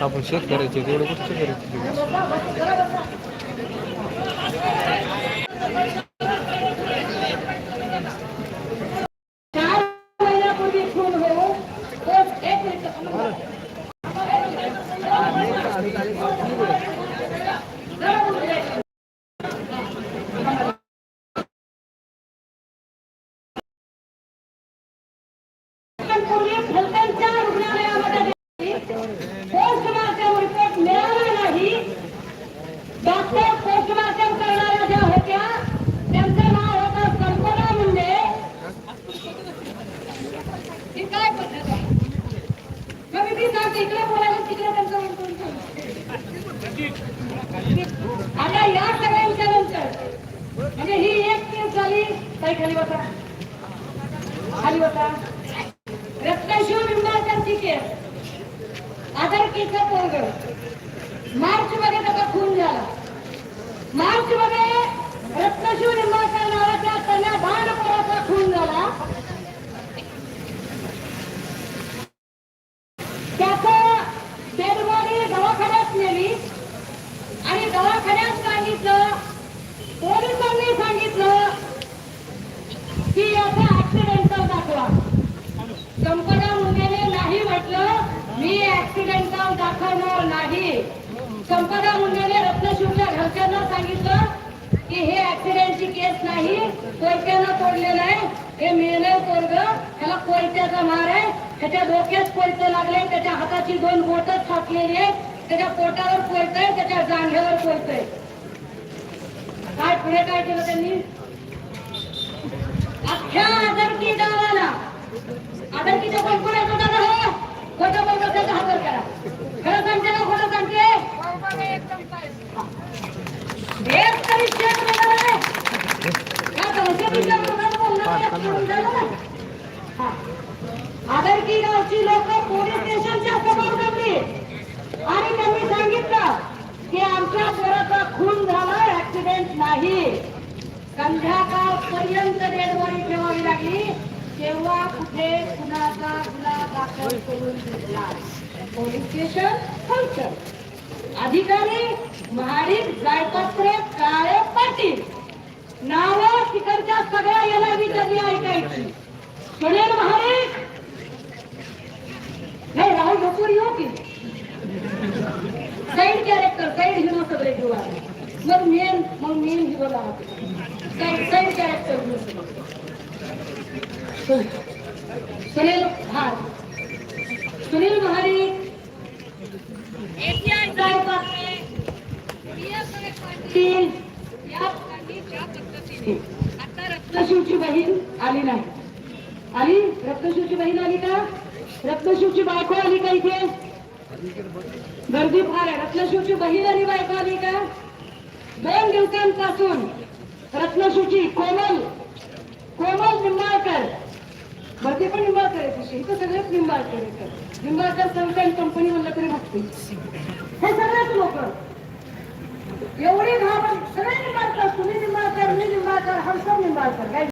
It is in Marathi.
आपण शेत करायचे तेवढं कुठचे करायचे Thank you खून हो तो एक मिनिट पूर्वी फलटणच्या रुग्णालयामध्ये पोस्टमार्टम रिपोर्ट मिळाला नाही. डॉक्टर पोस्टमार्टम करणाऱ्या ज्या होत्या त्यांचं नाव होतं कल्पना मुंडे. ही काय पद्धत आहे? मग मी सांगते इकडे बोलायला तिकडे त्यांचं आता या सगळ्यांच्या नंतर म्हणजे ही एक केस झाली काही खाली बसा. खाली बसा. रत्नशिव विमानाची केस. आदरकीचं पोरग. मार्च मध्ये त्याचा खून झाला. मार्च मध्ये रत्नशिव निंबाळकर नावाच्या कन्या भानपुराचा खून झाला त्याचं डेडबॉडी दवाखान्यात नेली आणि दवाखान्यात सांगितलं पोलिसांनी सांगितलं की याचा ऍक्सिडेंटल दाखवा संपदा मुंडेने नाही म्हटलं मी ऍक्सिडेंटल दाखवणार नाही. संपदा मुंडेने रत्नशिवच्या घरच्यांना सांगितलं की हे ऍक्सिडेंटची केस नाही कोयत्यानं तोडलेलं आहे. हे मेलं पोरग त्याला कोयत्याचा मार आहे. त्याच्या डोक्यात कोयते लागले त्याच्या हाताची दोन बोटच फाटलेली आहे त्याच्या पोटावर कोयत त्याच्या जांघ्यावर कोयत काय पुढे काय केलं त्यांनी? अख्ख्या आदरकी गावाला. आदरकीच्या कोण कोणाचा दादा हो खोटं बोलतो त्याचा हजर करा खरं सांगते ना खोटं सांगते एक तरी शेत मिळालं नाही. का तर शेतीच्या विरोधात बोलणं मला कळून झालं ना? हा. आदरकी गावची लोक पोलीस स्टेशनच्या समोर जमली आणि त्यांनी सांगितलं की आमच्या पोराचा खून झाला ऍक्सिडेंट नाही संध्याकाळपर्यंत डेडबॉडी ठेवावी लागली. तेव्हा कुठे कुणाचा गुन्हा दाखल करून घेतला? पोलीस स्टेशन फंक्शन अधिकारी महाडिक जायपत्र काळे पाटील. नाव तिकडच्या सगळ्या याला विचारली ऐकायची. सुनील महाडिक! नाही राहुल कपूर येऊ हो की. साईड कॅरेक्टर साईड हिरो सगळे घेऊ मग मेन मग मेन हिरो राहते साईड कॅरेक्टर घेऊ सुनील हा सुनील महारी तीन. रत्नशिवची बहीण आली नाही. आली? रत्नशिवची बहीण आली का? रत्नशिवची बायको आली का इथे? गर्दी फार आहे. रत्नशिवची बहीण आणि बायको आली का? दोन दिवसांपासून रत्नशिवची कोमल कोमल निंबाळकर. भरती पण निंबाळकर आहे तशी इथं सगळेच निंबाळकर आहेत. निंबाळकर संस्थान कंपनी म्हणलं तरी भक्ती हे सगळेच लोक. एवढी घाबरत सगळे निंबाळकर. तुम्ही निंबाळकर मी निंबाळकर हम सब निंबाळकर. काय